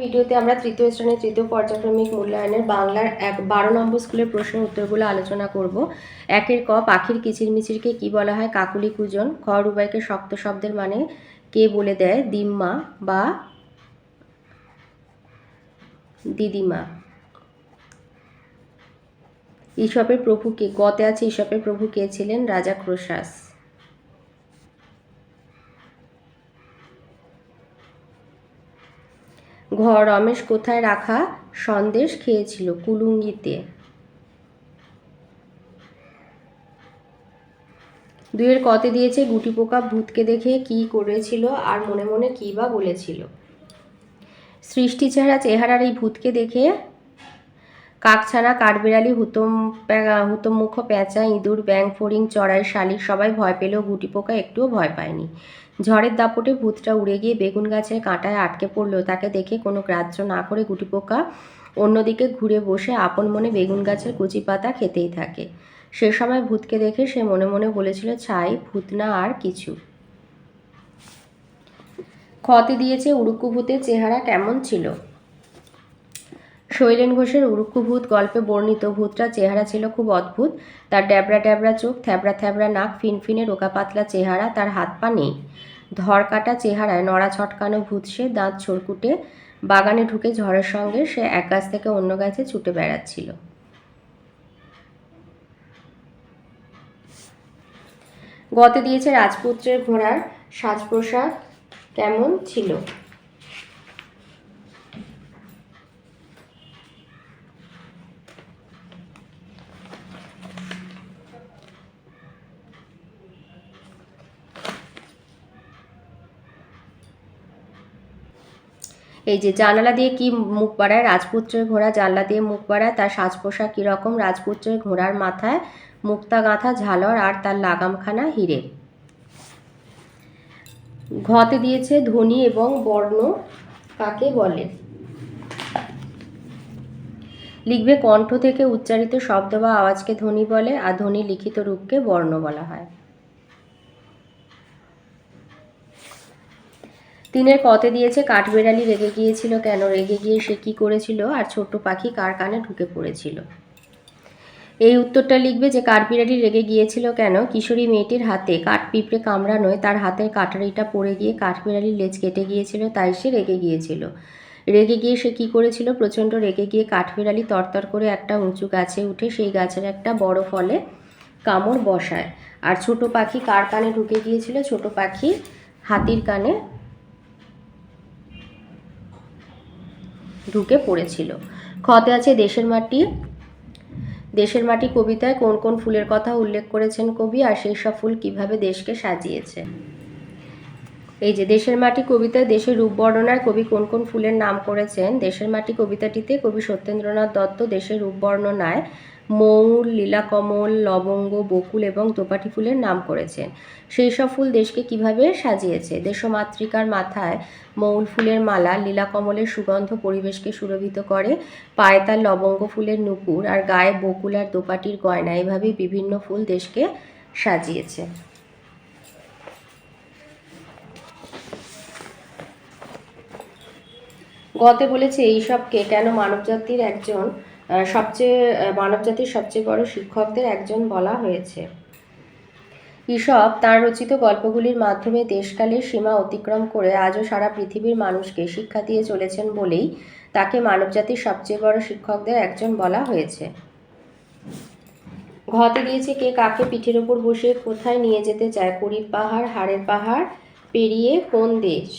ভিডিওতে আমরা তৃতীয় শ্রেণির তৃতীয় পর্যায়ক্রমিক মূল্যায়নের বাংলার এক বারো নম্বর স্কুলের প্রশ্নের উত্তরগুলো আলোচনা করব। একের ক, পাখির কিচিরমিচিরকে কি বলা হয়? কাকুলি কুজন, খ, রুবাইকে শক্ত শব্দের মানে কে বলে দেয়? দিম্মা বা দিদিমা। ঈশপের প্রভু কে? গতে আছে ঈশপের প্রভু কে ছিলেন? রাজা ক্রোশাস। ঘর রমেশ কোথায় রাখা সন্দেশ খেয়েছিল কুলুঙ্গিতে। দুয়ের কতে দিয়েছে গুটি পোকা ভূতকে দেখে কি করেছিল আর মনে মনে কী বা বলেছিল। সৃষ্টি চেহারা চেহারার এই ভূতকে দেখে কাকছানা কাঠবিড়ালি, হুতম হুতমুখ, প্যাঁচা, ইঁদুর ব্যাং ফড়িং, চড়াই, শালিক সবাই ভয় পেলেও গুটি পোকা একটুও ভয় পায়নি। ঝড়ের দাপটে ভূতটা উড়ে গিয়ে বেগুন গাছের কাঁটায় আটকে পড়লেও তাকে দেখে কোনো গ্রাহ্য না করে গুটিপোকা অন্যদিকে ঘুরে বসে আপন মনে বেগুন গাছের কুচি পাতা খেতেই থাকে। সে সময় ভূতকে দেখে সে মনে মনে বলেছিল, ছাই, ভূত না আর কিছু। ক্ষতি দিয়েছে উড়ুকু ভূতের চেহারা কেমন ছিল? শৈলেন ঘোষের উড়ুক্কু ভূত গল্পে বর্ণিত ভূতটার চেহারা ছিল খুব অদ্ভুত। তার ড্যাবড়া ড্যাবড়া চোখ, থ্যাবড়া থ্যাবড়া নাক, ফিনফিনে রোকা পাতলা চেহারা, তার হাত পা নেই। ধর কাটা চেহারায় নড়া ছটকানো ভূত সে দাঁত ছড়কুটে বাগানে ঢুকে ঝড়ের সঙ্গে সে এক গাছ থেকে অন্য গাছে ছুটে বেড়াচ্ছিল। গতে দিয়েছে রাজপুত্রের ঘোড়ার সাজ কেমন ছিল? এই যে জানালা দিয়ে কি মুখ বাড়ায়? রাজপুত্রের ঘোড়া জানলা দিয়ে মুখ বাড়ায়। তার সাজ পোশাক কীরকম রাজপুত্রের ঘোড়ার মাথায় মুক্তা গাঁথা, ঝালর আর তার লাগামখানা হিরে। ঘতে দিয়েছে ধ্বনি এবং বর্ণ কাকে বলে? লিখবে কণ্ঠ থেকে উচ্চারিত শব্দ বা আওয়াজকে ধ্বনি বলে, আর ধ্বনি লিখিত রূপকে বর্ণ বলা হয়। তিনের কতে দিয়েছে, কাঠবেড়ালি রেগে গিয়েছিল কেন? রেগে গিয়ে সে কী করেছিল? আর ছোট্ট পাখি কার কানে ঢুকে পড়েছিল? এই উত্তরটা লিখবে যে, কাঠবিড়ালি রেগে গিয়েছিল কেন? কিশোরী মেয়েটির হাতে কাঠ পিঁপড়ে কামড়ানোয় তার হাতের কাটারিটা পড়ে গিয়ে কাঠবিড়ালির লেজ কেটে গিয়েছিল, তাই সে রেগে গিয়েছিল। রেগে গিয়ে সে কী করেছিল? প্রচণ্ড রেগে গিয়ে কাঠবিড়ালি তরতর করে একটা উঁচু গাছে উঠে সেই গাছের একটা বড় ফলে কামড় বসায়। আর ছোট পাখি কার কানে ঢুকে গিয়েছিল? ছোট পাখি হাতির কানে ঢুকে পড়েছিল। খতে আছে দেশের মাটি। দেশের মাটি কবিতায় কোন কোন ফুলের কথা উল্লেখ করেছেন কবি আর সেই সব ফুল কীভাবে দেশকে সাজিয়েছে? এই যে দেশের মাটি কবিতায় দেশের রূপ বর্ণনায় কবি কোন কোন ফুলের নাম করেছেন? দেশের মাটি কবিতাটিতে কবি সত্যেন্দ্রনাথ দত্ত, দেশের রূপ বর্ণনায় মৌর লীলাকমল, লবঙ্গ, বকুল এবং দোপাটি ফুলের নাম করেছেন। সেই সব ফুল দেশকে কীভাবে সাজিয়েছে? দেশমাতৃকার মাথায় মৌল ফুলের মালা, লীলাকমলের সুগন্ধ পরিবেশকে সুরভিত করে, পায়ে তার লবঙ্গ ফুলের নুপুর আর গায়ে বকুল আর দোপাটির গয়না। এভাবেই বিভিন্ন ফুল দেশকে সাজিয়েছে। গতে বলেছে এইসবকে কেন মানবজাতির একজন সবচেয়ে মানবজাতির সবচেয়ে বড় শিক্ষকদের একজন বলা হয়েছে। ঈশপ তাঁর রচিত গল্পগুলির মাধ্যমে দেশকালের সীমা অতিক্রম করে আজও সারা পৃথিবীর মানুষকে শিক্ষা দিয়ে চলেছেন বলেই তাকে মানবজাতির সবচেয়ে বড় শিক্ষকদের একজন বলা হয়েছে। ঘতে দিয়েছে কে কাকে পিঠের ওপর বসে কোথায় নিয়ে যেতে চায় করির পাহাড়, হাড়ের পাহাড়, পেরিয়ে কোন দেশ?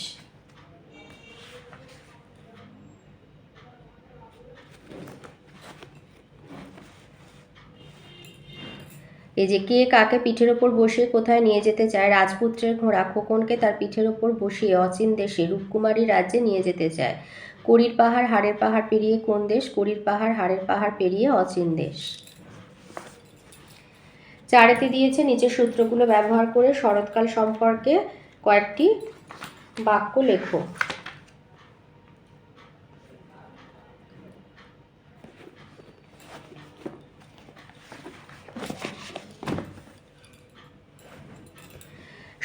এই যে কে কাকে পিঠের ওপর বসে কোথায় নিয়ে যেতে চায়, রাজপুত্রের ঘোড়া খোকনকে তার পিঠের ওপর বসিয়ে অচিন দেশে রূপকুমারী রাজ্যে নিয়ে যেতে চায়। করির পাহাড়, হাড়ের পাহাড় পেরিয়ে কোন দেশ? করির পাহাড়, হাড়ের পাহাড় পেরিয়ে অচিন দেশ। চারেতে দিয়েছে নিচের সূত্রগুলো ব্যবহার করে শরৎকাল সম্পর্কে কয়েকটি বাক্য লেখো।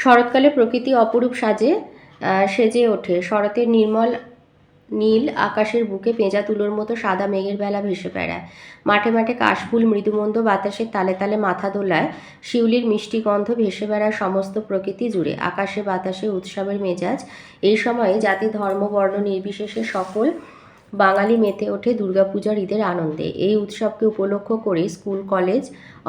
শরৎকালে প্রকৃতি অপরূপ সাজে সেজে ওঠে। শরতের নির্মল নীল আকাশের বুকে পেঁজা তুলোর মতো সাদা মেঘের বেলা ভেসে বেড়ায়। মাঠে মাঠে কাশফুল, মৃদুমন্দ বাতাসের তালে তালে মাথা দোলায়। শিউলির মিষ্টি গন্ধ ভেসে বেড়ায় সমস্ত প্রকৃতি জুড়ে। আকাশে বাতাসে উৎসবের মেজাজ। এই সময়ে জাতি ধর্ম, বর্ণ নির্বিশেষে সকল বাঙালি মেতে ওঠে দুর্গাপূজার ঈদের আনন্দে। এই উৎসবকে উপলক্ষ করে স্কুল, কলেজ,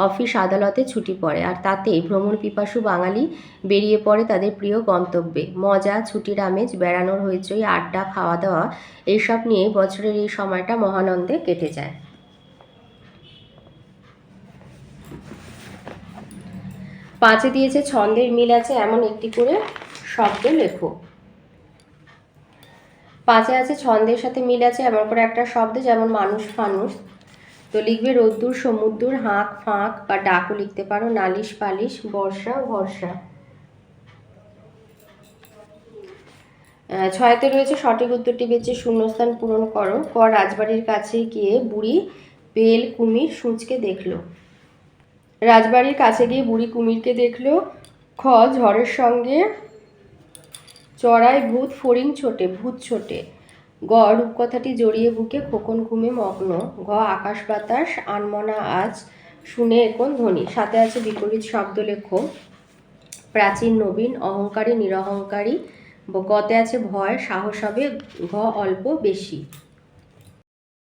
অফিস আদালতে ছুটি পড়ে আর তাতে ভ্রমণ পিপাসু বাঙালি বেরিয়ে পড়ে তাদের প্রিয় গন্তব্যে। মজা, ছুটির আমেজ, বেড়ানোর হইচই, আড্ডা খাওয়া দাওয়া এইসব নিয়ে বছরের এই সময়টা মহানন্দে কেটে যায়। পাঁচে দিয়েছে ছন্দের মিল আছে এমন একটি করে শব্দ লেখো। পাঁচে আছে, ছন্দের সাথে মিল আছে, এমন করে একটা শব্দ যেমন মানুষ ফানুষ। তো লিখবে রোদ্দুর সমুদ্র হাঁক ফাঁক, বা ডাকও লিখতে পারো, নালিশ পালিশ, বর্ষা, ভরসা। ছয়তে রয়েছে সঠিক উত্তরটি বেঁচে শূন্যস্থান পূরণ করো। ক, রাজবাড়ির কাছে গিয়ে বুড়ি, বেল, কুমির, সূচকে দেখল। রাজবাড়ির কাছে গিয়ে বুড়ি, কুমিরকে দেখল। খ, ঝড়ের সঙ্গে চড়াই ভূত ফড়িং ছোটে, ভূত ছোটে। গ, রূপকথাটি জড়িয়ে বুকে খোকন ঘুমে মগ্ন। ঘ, আকাশ বাতাস, আনমনা আজ, শুনে এখন ধ্বনি। সাথে আছে বিপরীত শব্দ লেখ। প্রাচীন, নবীন, অহংকারী, নিরহংকারী। গতে আছে ভয়, সাহস হবে, ঘ, অল্প, বেশি।